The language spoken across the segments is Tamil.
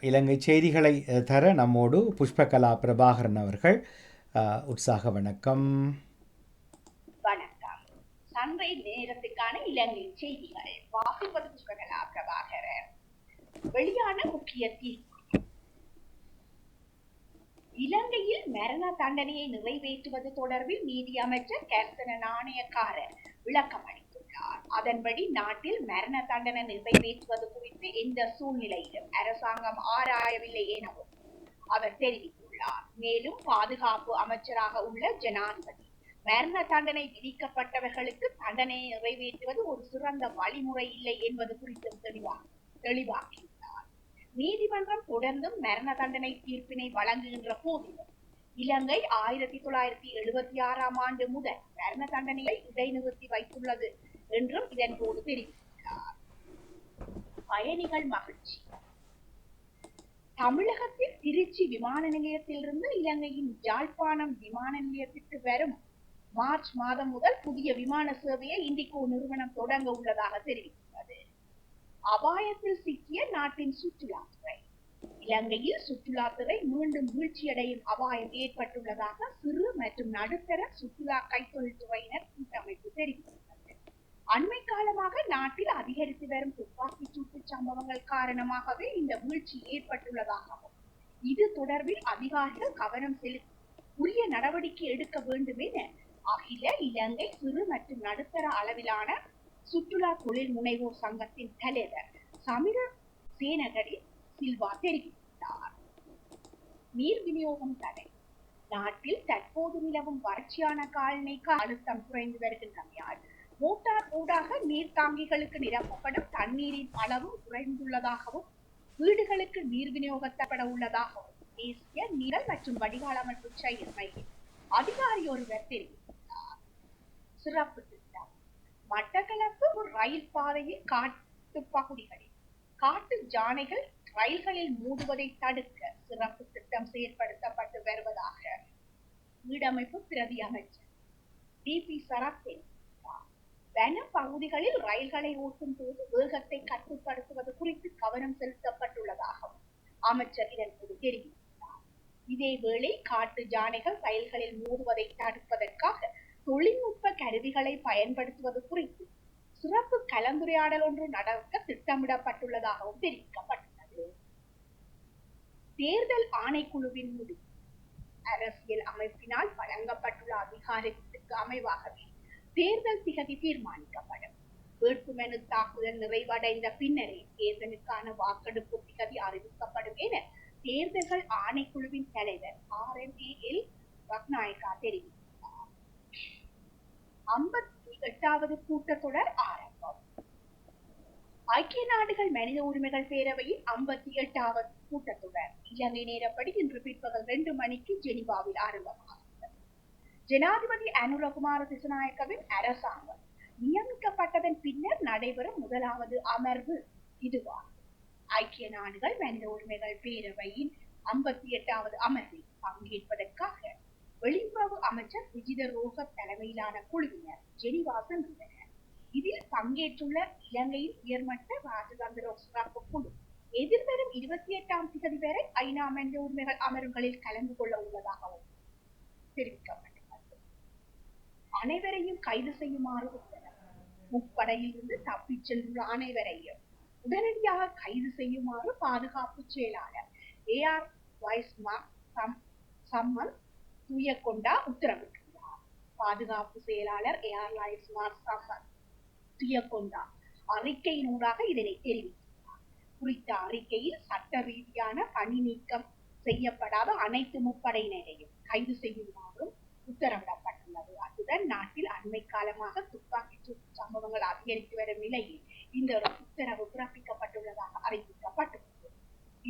இலங்கை செய்திகளை தர நம்மோடு புஷ்பகலா பிரபாகரன் அவர்கள். உற்சாக வணக்கம். வணக்கம். சந்தை நேரத்துக்கான இலங்கை செய்திகள். வாசிப்பது புஷ்பகலா பிரபாகரன். வெளியான முக்கிய இலங்கையில் மரண தண்டனையை நிறைவேற்றுவது தொடர்பில் நீதி அமைச்சர் கேர்த்தன நாணயக்காரர் விளக்கம் அதன்படி நாட்டில் மரண தண்டனை நிறைவேற்றுவது குறித்து எந்த சூழ்நிலையிலும் அரசாங்கம் ஆராயவில்லை எனவும் அவர் தெரிவித்துள்ளார். மேலும் பாதுகாப்பு அமைச்சராக உள்ள ஜனாதிபதி மரண தண்டனை விதிக்கப்பட்டவர்களுக்கு தண்டனையை நிறைவேற்றுவது ஒரு சிறந்த வழிமுறை இல்லை என்பது குறித்தும் தெளிவாக தெளிவாக்கியுள்ளார். நீதிமன்றம் தொடர்ந்தும் மரண தண்டனை தீர்ப்பினை வழங்குகின்ற போதிலும் இலங்கை ஆயிரத்தி தொள்ளாயிரத்தி எழுபத்தி ஆறாம் ஆண்டு முதல் மரண தண்டனையை இடைநிறுத்தி வைத்துள்ளது என்றும் இதன் போது பயணிகள் மகிழ்ச்சி. தமிழகத்தில் திருச்சி விமான நிலையத்திலிருந்து இலங்கையின் யாழ்ப்பாணம் விமான நிலையத்திற்கு வரும் மார்ச் மாதம் முதல் புதிய விமான சேவையை இண்டிகோ நிறுவனம் தொடங்க உள்ளதாக தெரிவித்துள்ளது அபாயத்தில் சிக்கிய நாட்டின் சுற்றுலாத்துறை. இலங்கையில் சுற்றுலாத்துறை மீண்டும் வீழ்ச்சியடையும் அபாயம் ஏற்பட்டுள்ளதாக சிறு மற்றும் நடுத்தர சுற்றுலா கைத்தொழில்துறையினர் கூட்டமைப்பு தெரிவித்துள்ளது அண்மை காலமாக நாட்டில் அதிகரித்து வரும் துப்பாக்கி சூட்டு சம்பவங்கள் காரணமாகவே இந்த வீழ்ச்சி ஏற்பட்டுள்ளதாகவும் இது தொடர்பில் அதிகாரிகள் கவனம் செலுத்தி உரிய நடவடிக்கை எடுக்க வேண்டும் என அகில இலங்கை சிறு மற்றும் நடுத்தர அளவிலான சுற்றுலா தொழில் முனைவோர் சங்கத்தின் தலைவர் சமிர சேனகரி சில்வா தெரிவித்தார். நீர் விநியோகம் தடை. நாட்டில் தற்போது நிலவும் வறட்சியான காலநிலை அழுத்தம் குறைந்து வருகின்றமையால் மோட்டார் ஊடாக நீர் தாங்கிகளுக்கு நிரப்பப்படும் தண்ணீரின் அளவு குறைந்துள்ளதாகவும் வீடுகளுக்கு நீர் விநியோகத்தப்பட உள்ளதாகவும் தேசிய நிரல் மற்றும் வடிகால் அமைப்பு செயல் மையம் அதிகாரி ஒருவர் தெரிவித்தார் சிறப்பு திட்டம். மட்டக்களப்பு ஒரு ரயில் பாதையில் காட்டு பகுதிகளில் காட்டு ஜானைகள் ரயில்களில் மூடுவதை தடுக்க சிறப்பு திட்டம் செயற்படுத்தப்பட்டு வருவதாக வீடமைப்பு பிரதி அமைச்சர் டி பி சரத் தெரிவித்தார் வன பகுதிகளில் ரயில்களை ஓட்டும் போது வேகத்தை கட்டுப்படுத்துவது குறித்து கவனம் செலுத்தப்பட்டுள்ளதாகவும் அமைச்சர் இதன்போது தெரிவித்தார் இதேவேளை காட்டு யானைகள் ரயில்களில் மூடுவதை தடுப்பதற்காக தொழில்நுட்ப கருவிகளை பயன்படுத்துவது குறித்து சிறப்பு கலந்துரையாடல் ஒன்று நடக்க திட்டமிடப்பட்டுள்ளதாகவும் தெரிவிக்கப்பட்டுள்ளது. தேர்தல் ஆணைக்குழுவின் முடிவு. அரசியல் அமைப்பினால் வழங்கப்பட்டுள்ள அதிகாரத்துக்கு அமைவாகவே தேர்தல் திகதி தீர்மானிக்கப்படும். வேட்புமனு தாக்குதல் நிறைவடைந்த பின்னரே தேர்தலுக்கான வாக்கெடுப்பு திகதி அறிவிக்கப்படும் என தேர்தல்கள் ஆணைக்குழுவின் தலைவர் ஆர் எம் எல் ரத்நாயகா தெரிவித்தார் ஐம்பத்தி எட்டாவது கூட்டத்தொடர் ஆரம்பம். ஐக்கிய நாடுகள் மனித உரிமைகள் பேரவையின் ஐம்பத்தி எட்டாவது கூட்டத்தொடர். இலங்கை நேரப்படி இன்று பிற்பகல் ரெண்டு மணிக்கு ஜெனிவாவில் ஆரம்பமாகும். ஜனாதிபதி அனுரகுமார திசநாயக்கவின் அரசாங்கம் நியமிக்கப்பட்டதன் பின்னர் நடைபெறும் முதலாவது அமர்வு இதுவாகும் ஐக்கிய நாடுகள் மனித உரிமைகள் பேரவையின் ஐம்பத்தி எட்டாவது அமர்வில் பங்கேற்பதற்காக வெளியுறவு அமைச்சர் விஜித ரோக தலைமையிலான குழுவினர் ஜெனிவா சென்றுள்ளனர். இதில் பங்கேற்றுள்ள இலங்கையின் உயர்மட்ட ராஜதந்திர சிறப்பு குழு எதிர்வரும் இருபத்தி எட்டாம் தேதி வரை ஐநா மனித உரிமைகள் அமர்வுகளில் கலந்து கொள்ள உள்ளதாகவும் தெரிவிக்கப்பட்டது அனைவரையும் கைது செய்யுமாறு உத்தரவு. முப்படையில் இருந்து தப்பிச் சென்றுள்ள அனைவரையும் உடனடியாக கைது செய்யுமாறு பாதுகாப்பு செயலாளர் ஏ ஆர் வைஸ்மா சம்மன் தூயக்கொண்டா உத்தரவிட்டுள்ளார் பாதுகாப்பு செயலாளர் ஏர்லைன்ஸ் சம்மன் துயக்கொண்டா அறிக்கையினூடாக இதனை தெரிவித்துள்ளார் குறித்த அறிக்கையில் சட்ட ரீதியான பணி நீக்கம் செய்யப்படாத அனைத்து முப்படையினரையும் கைது செய்யுமாறும் உத்தரவிடப்பட்டுள்ளது. அத்துடன் நாட்டில் அண்மை காலமாக துப்பாக்கி சூடு சம்பவங்கள் அதிகரித்து வரும் நிலையில் இந்த உத்தரவு பிறப்பிக்கப்பட்டுள்ளதாக அறிவிக்கப்பட்டுள்ளது.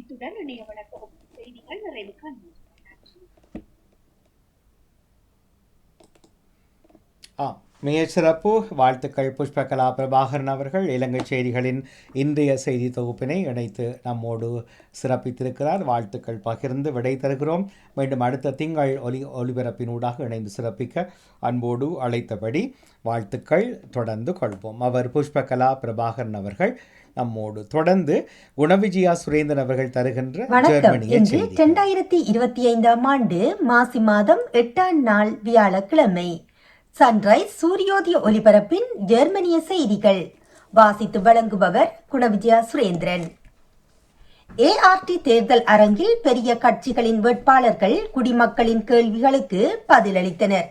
இத்துடன் இணைய வழக்கம் செய்திகள் நிறைவுக்கு நன்றி. ஆ மிகச் சிறப்பு வாழ்த்துக்கள் புஷ்பகலா பிரபாகரன் அவர்கள் இலங்கை செய்திகளின் இன்றைய செய்தி தொகுப்பினை இணைத்து நம்மோடு சிறப்பித்திருக்கிறார். வாழ்த்துக்கள் பகிர்ந்து விடை தருகிறோம். மீண்டும் அடுத்த திங்கள் ஒலி ஒலிபரப்பினூடாக இணைந்து சிறப்பிக்க அன்போடு அழைத்தபடி வாழ்த்துக்கள் தொடர்ந்து கொள்வோம். அவர் புஷ்பகலா பிரபாகரன் அவர்கள் நம்மோடு தொடர்ந்து குணவிஜயா சுரேந்திரன் அவர்கள் தருகின்ற இரண்டாயிரத்தி இருபத்தி ஐந்தாம் ஆண்டு மாசி மாதம் எட்டாம் நாள் வியாழக்கிழமை. சன்ரைஸ் சூரியோதய ஒலிபரப்பின் ஜெர்மனிய செய்திகள். வாசித்து வழங்குபவர் குணவிஜயா சுரேந்திரன். ஏஆர்டி தேர்தல் அரங்கில் பெரிய கட்சிகளின் வேட்பாளர்கள் குடிமக்களின் கேள்விகளுக்கு பதிலளித்தனர்.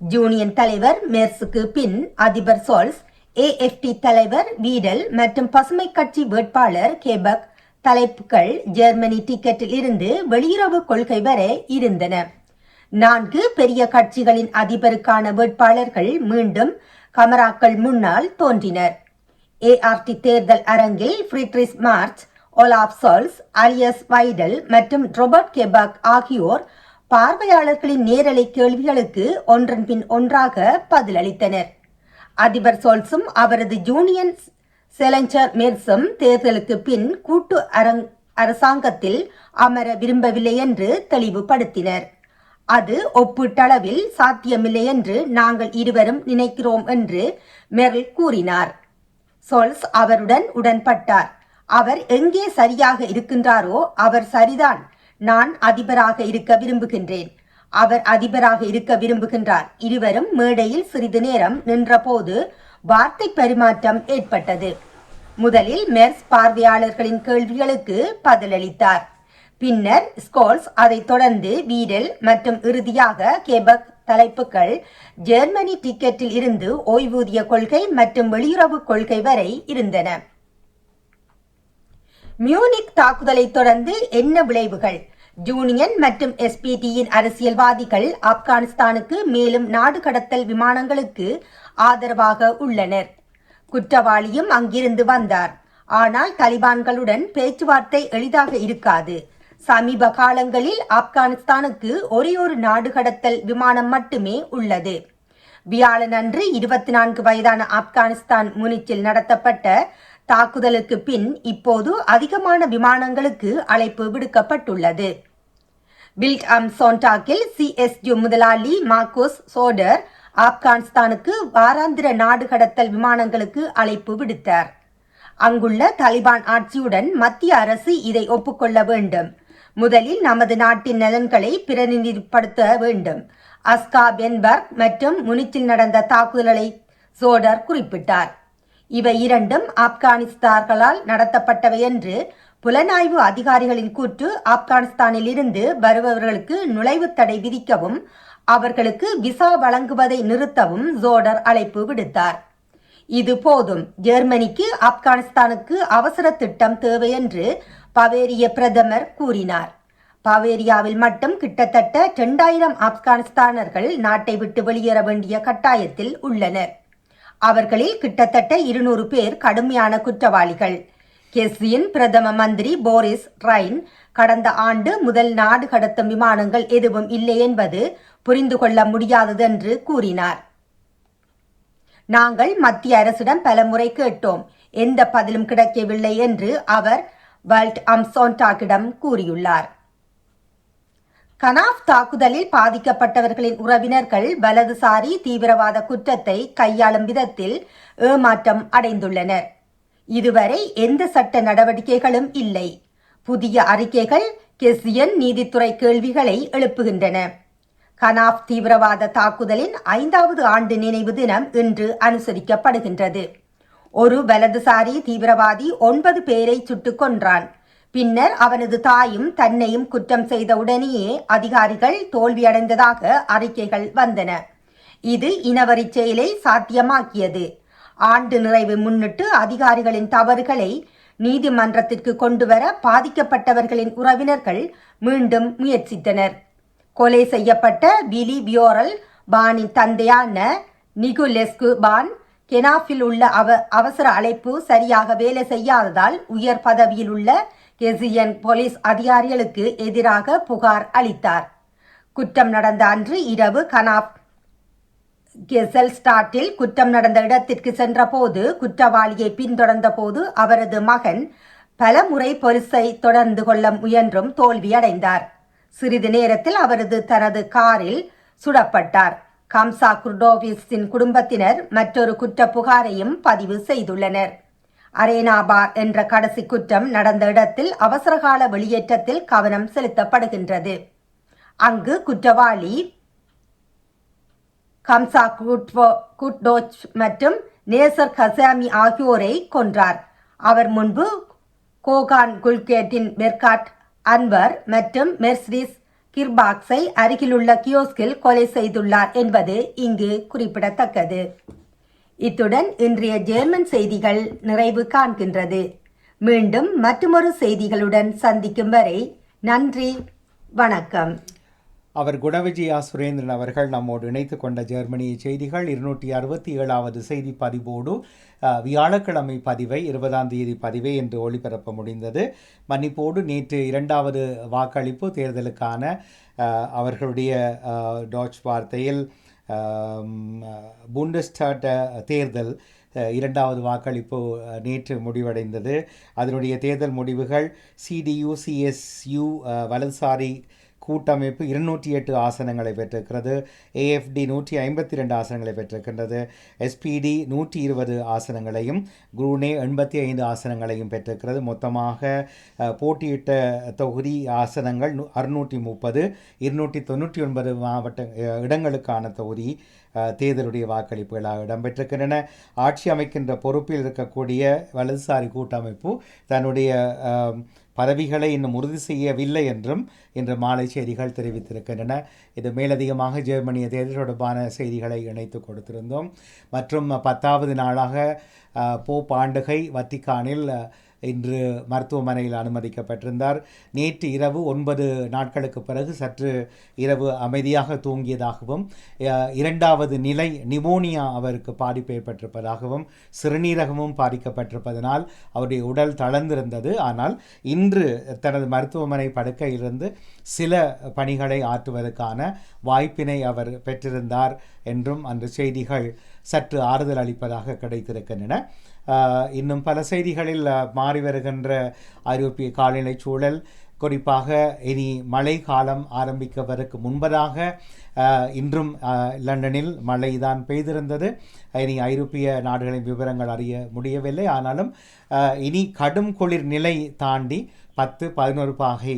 ஜூனியன் தலைவர் மெர்ஸுக்கு பின் அதிபர் சோல்ஸ் ஏஎஃப்டி தலைவர் வீடல் மற்றும் பசுமை கட்சி வேட்பாளர் கேபக் தலைப்புகள் ஜெர்மனி டிக்கெட்டில் இருந்து வெளியுறவு கொள்கை வரை இருந்தன. நான்கு பெரிய கட்சிகளின் அதிபருக்கான வேட்பாளர்கள் மீண்டும் கமராக்கள் முன்னால் தோன்றினர். ஏஆர்டி தேர்தல் அரங்கில் Friedrich Merz Olaf Scholz Alice Weidel மற்றும் ரொபர்ட் கெபக் ஆகியோர் பார்வையாளர்களின் நேரலை கேள்விகளுக்கு ஒன்றன் பின் ஒன்றாக பதிலளித்தனர். அதிபர் சோல்ஸும் அவரது ஜூனியன் செலஞ்சர் மெர்சும் தேர்தலுக்கு பின் கூட்டு அரங் அரசாங்கத்தில் அமர விரும்பவில்லை என்று தெளிவுபடுத்தினர். அது ஒப்பீட்டளவில் சாத்தியமில்லை என்று நாங்கள் இருவரும் நினைக்கிறோம் என்று மெரில் கூறினார். சோல்ஸ் அவருடன் உடன்பட்டார். அவர் எங்கே சரியாக இருக்கின்றாரோ அவர் சரிதான். நான் அதிபராக இருக்க விரும்புகின்றேன். அவர் அதிபராக இருக்க விரும்புகின்றார். இருவரும் மேடையில் சிறிது நேரம் நின்றபோது வார்த்தை பரிமாற்றம் ஏற்பட்டது. முதலில் மெர்ஸ் பார்வையாளர்களின் கேள்விகளுக்கு பதிலளித்தார். பின்னர் ஸ்கோல்ஸ் அதைத் தொடர்ந்து வீடல் மற்றும் இறுதியாக கேபக் தலைப்புகள் ஜெர்மனி டிக்கெட்டில் இருந்து ஓய்வூதிய கொள்கை மற்றும் வெளியுறவு கொள்கை வரை இருந்தன. மியூனிக் தாக்குதலை தொடர்ந்து என்ன விளைவுகள்? ஜூனியன் மற்றும் எஸ்பிடியின் அரசியல்வாதிகள் ஆப்கானிஸ்தானுக்கு மேலும் நாடு கடத்தல் விமானங்களுக்கு ஆதரவாக உள்ளனர். குற்றவாளியும் அங்கிருந்து வந்தார். ஆனால் தலிபான்களுடன் பேச்சுவார்த்தை எளிதாக இருக்காது. சமீப காலங்களில் ஆப்கானிஸ்தானுக்கு ஒரே ஒரு நாடு கடத்தல் விமானம் மட்டுமே உள்ளது. வியாழன் அன்று இருபத்தி நான்கு வயதான ஆப்கானிஸ்தான் முனிச்சில் நடத்தப்பட்ட தாக்குதலுக்கு பின் இப்போது அதிகமான விமானங்களுக்கு அழைப்பு விடுக்கப்பட்டுள்ளது. பில்ட் அம் சோன்டாக்கில் சிஎஸ்யு முதலாளி மார்கோஸ் சோடர் ஆப்கானிஸ்தானுக்கு வாராந்திர நாடு கடத்தல் விமானங்களுக்கு அழைப்பு விடுத்தார். அங்குள்ள தலிபான் ஆட்சியுடன் மத்திய அரசு இதை ஒப்புக்கொள்ள வேண்டும். முதலில் நமது நாட்டின் நலன்களை பிரதிநிதிப்படுத்த வேண்டும். அஸ்கா பென்பர்க் மற்றும் முனிச்சில் நடந்த தாக்குதல்களை சோடர் குறிப்பிட்டார். இவை இரண்டும் ஆப்கானிஸ்தார்களால் நடத்தப்பட்டவை என்று புலனாய்வு அதிகாரிகளின் கூற்று ஆப்கானிஸ்தானில் இருந்து வருபவர்களுக்கு நுழைவுத் தடை விதிக்கவும் அவர்களுக்கு விசா வழங்குவதை நிறுத்தவும் ஜோடர் அழைப்பு விடுத்தார். இது போதும். ஜெர்மனிக்கு ஆப்கானிஸ்தானுக்கு அவசர திட்டம் தேவை என்று பவேரிய பிரதமர் கூறினார். பவேரியாவில் மட்டும் கிட்டத்தட்ட இரண்டாயிரம் ஆப்கானிஸ்தானர்கள் நாட்டை விட்டு வெளியேற வேண்டிய கட்டாயத்தில் உள்ளனர். அவர்களில் கிட்டத்தட்ட இருநூறு பேர் கடுமையான குற்றவாளிகள். கெஸ்ஸியின் பிரதம மந்திரி போரிஸ் ரைன் கடந்த ஆண்டு முதல் நாடு கடத்தும் விமானங்கள் எதுவும் இல்லை என்பது புரிந்து கொள்ள முடியாதது என்று கூறினார். நாங்கள் மத்திய அரசிடம் பலமுறை கேட்டோம். எந்த பதிலும் கிடைக்கவில்லை என்று அவர் வல்ட் அம்சோன்டாக்கிடம் கூறியுள்ளார். கனாஃப் தாக்குதலில் பாதிக்கப்பட்டவர்களின் உறவினர்கள் வலதுசாரி தீவிரவாத குற்றத்தை கையாளும் விதத்தில் ஏமாற்றம் அடைந்துள்ளனர். இதுவரை எந்த சட்ட நடவடிக்கைகளும் இல்லை. புதிய அறிக்கைகள் கெசியன் நீதித்துறை கேள்விகளை எழுப்புகின்றன. கனாஃப் தீவிரவாத தாக்குதலின் ஐந்தாவது ஆண்டு நினைவு தினம் இன்று அனுசரிக்கப்படுகின்றது. ஒரு வலதுசாரி தீவிரவாதி ஒன்பது பேரை சுட்டுக் கொன்றான். பின்னர் அவனது தாயும் தன்னையும் குற்றம் செய்த உடனேயே அதிகாரிகள் தோல்வியடைந்ததாக அறிக்கைகள் வந்தன. இது இனவரிச் செயலை சாத்தியமாக்கியது. ஆண்டு நிறைவு முன்னிட்டு அதிகாரிகளின் தவறுகளை நீதிமன்றத்திற்கு கொண்டுவர பாதிக்கப்பட்டவர்களின் உறவினர்கள் மீண்டும் முயற்சித்தனர். கொலை செய்யப்பட்ட பிலி பியோரல் பானின் தந்தையான நிகுலெஸ்கு பான் கெனாஃபில் உள்ள அவ அவசர அழைப்பு சரியாக வேலை செய்யாததால் உயர் பதவியில் உள்ள கெசியன் போலீஸ் அதிகாரிகளுக்கு எதிராக புகார் அளித்தார். குற்றம் நடந்த அன்று இரவு கனாப் கெசல்ஸ்டாட்டில் குற்றம் நடந்த இடத்திற்கு சென்றபோது குற்றவாளியை பின்தொடர்ந்த போது அவரது மகன் பல முறை பொலிஸை தொடர்ந்து கொள்ள முயன்றும் தோல்வியடைந்தார். சிறிது நேரத்தில் அவரது தனது காரில் சுடப்பட்டார். கம்சா குர்டோவிஸின் குடும்பத்தினர் மற்றொரு குற்ற புகாரையும் பதிவு செய்துள்ளனர். அரேனா பார் என்ற கடைசி குற்றம் நடந்த இடத்தில் அவசரகால வெளியேற்றத்தில் கவனம் செலுத்தப்படுகின்றது. அங்கு குற்றவாளி கம்சா குட்வோ குட்டோச் மற்றும் நேசர் கசாமி ஆகியோரை கொன்றார். அவர் முன்பு கோகான் குல்கேட்டின் மெர்காட் அன்வர் மற்றும் மெர்சிஸ் கிர்பாக்ஸை அருகிலுள்ள கியோஸ்கில் கொலை செய்துள்ளார் என்பது இங்கு குறிப்பிடத்தக்கது. இத்துடன் இன்றைய ஜெர்மன் செய்திகள் நிறைவு காண்கின்றது. மீண்டும் மற்றுமொரு செய்திகளுடன் சந்திக்கும் வரை நன்றி வணக்கம். அவர் குணவிஜயா சுரேந்திரன் அவர்கள் நம்மோடு இணைத்து கொண்ட ஜெர்மனிய செய்திகள் இருநூற்றி அறுபத்தி ஏழாவது செய்தி பதிவோடு வியாழக்கிழமை பதிவை இருபதாம் தேதி பதிவை என்று ஒளிபரப்ப முடிந்தது. மன்னிப்போடு நேற்று இரண்டாவது வாக்களிப்பு தேர்தலுக்கான அவர்களுடைய டாச் வார்த்தையில் புண்டஸ்டாட் தேர்தல் இரண்டாவது வாக்களிப்பு நேற்று முடிவடைந்தது. அதனுடைய தேர்தல் முடிவுகள் சிடியு சிஎஸ்யு வலதுசாரி கூட்டமைப்பு இருநூற்றி எட்டு ஆசனங்களை பெற்றிருக்கிறது. ஏஎஃப்டி நூற்றி ஐம்பத்தி ரெண்டு ஆசனங்களை பெற்றிருக்கின்றது. எஸ்பிடி நூற்றி இருபது ஆசனங்களையும் குரூனே எண்பத்தி ஐந்து ஆசனங்களையும் பெற்றிருக்கிறது. மொத்தமாக போட்டியிட்ட தொகுதி ஆசனங்கள் அறுநூற்றி முப்பது இருநூற்றி தொண்ணூற்றி ஒன்பது மாவட்ட இடங்களுக்கான தொகுதி தேர்தலுடைய வாக்களிப்புகளாக இடம்பெற்றிருக்கின்றன. ஆட்சி அமைக்கின்ற பொறுப்பில் இருக்கக்கூடிய வலதுசாரி கூட்டமைப்பு தன்னுடைய பதவிகளை இன்னும் உறுதி செய்யவில்லை என்றும் இன்று மாலை செய்திகள் தெரிவித்திருக்கின்றன. இது மேலதிகமாக ஜெர்மனிய தேர்தல் தொடர்பான செய்திகளை இணைத்து கொடுத்திருந்தோம். மற்றும் பத்தாவது நாளாக அஹ், போப் ஆண்டுகை வத்திக்கானில் இன்று மருத்துவமனையில் அனுமதிக்கப்பட்டிருந்தார். நேற்று இரவு ஒன்பது நாட்களுக்கு பிறகு சற்று இரவு அமைதியாக தூங்கியதாகவும் இரண்டாவது நிலை நிமோனியா அவருக்கு பாதிப்பு ஏற்பட்டிருப்பதாகவும் சிறுநீரகமும் பாதிக்கப்பட்டிருப்பதனால் அவருடைய உடல் தளர்ந்திருந்தது. ஆனால் இன்று தனது மருத்துவமனை படுக்கையிலிருந்து சில பணிகளை ஆற்றுவதற்கான வாய்ப்பினை அவர் பெற்றிருந்தார் என்றும் அந்த செய்திகள் சற்று ஆறுதல் அளிப்பதாக கிடைத்திருக்கின்றன. இன்னும் பல செய்திகளில் மாறி வருகின்ற ஐரோப்பிய காலநிலை சூழல். குறிப்பாக இனி மழை காலம் ஆரம்பிக்கவருக்கு முன்பதாக இன்றும் லண்டனில் மழை தான் பெய்திருந்தது. இனி ஐரோப்பிய நாடுகளின் விவரங்கள் அறிய முடியவில்லை. ஆனாலும் இனி கடும் குளிர் நிலை தாண்டி பத்து பதினோரு பாகை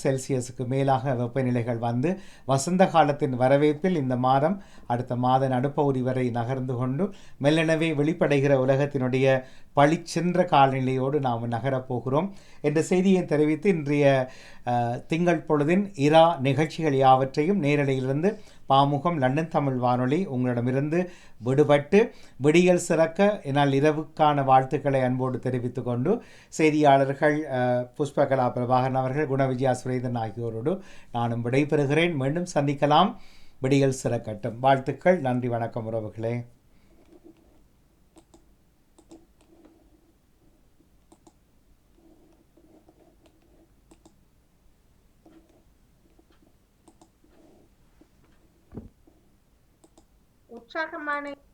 செல்சியஸுக்கு மேலாக வெப்பநிலைகள் வந்து வசந்த காலத்தின் வரவேற்பில் இந்த மாதம் அடுத்த மாத நடுப்பகுதி வரை நகர்ந்து கொண்டு மெல்லெனவே வெளிப்படைகிற உலகத்தினுடைய பளிச்சென்ற காலநிலையோடு நாம் நகரப் போகிறோம் என்ற செய்தியை தெரிவித்து இன்றைய திங்கள் பொழுதின் இரா நிகழ்ச்சிகள் யாவற்றையும் நேரலையிலிருந்து பாமுகம் லண்டன் தமிழ் வானொலி உங்களிடமிருந்து விடுபட்டு விடியல் சிறக்க என்னால் இரவுக்கான வாழ்த்துக்களை அன்போடு தெரிவித்து கொண்டு செய்தியாளர்கள் புஷ்பகலா பிரபாகரன் அவர்கள் குணவிஜயா சுரேதன் ஆகியோரோடு நானும் விடைபெறுகிறேன். மீண்டும் சந்திக்கலாம். விடியல் சிறக்கட்டும். வாழ்த்துக்கள். நன்றி வணக்கம் உறவுகளே. talking my name.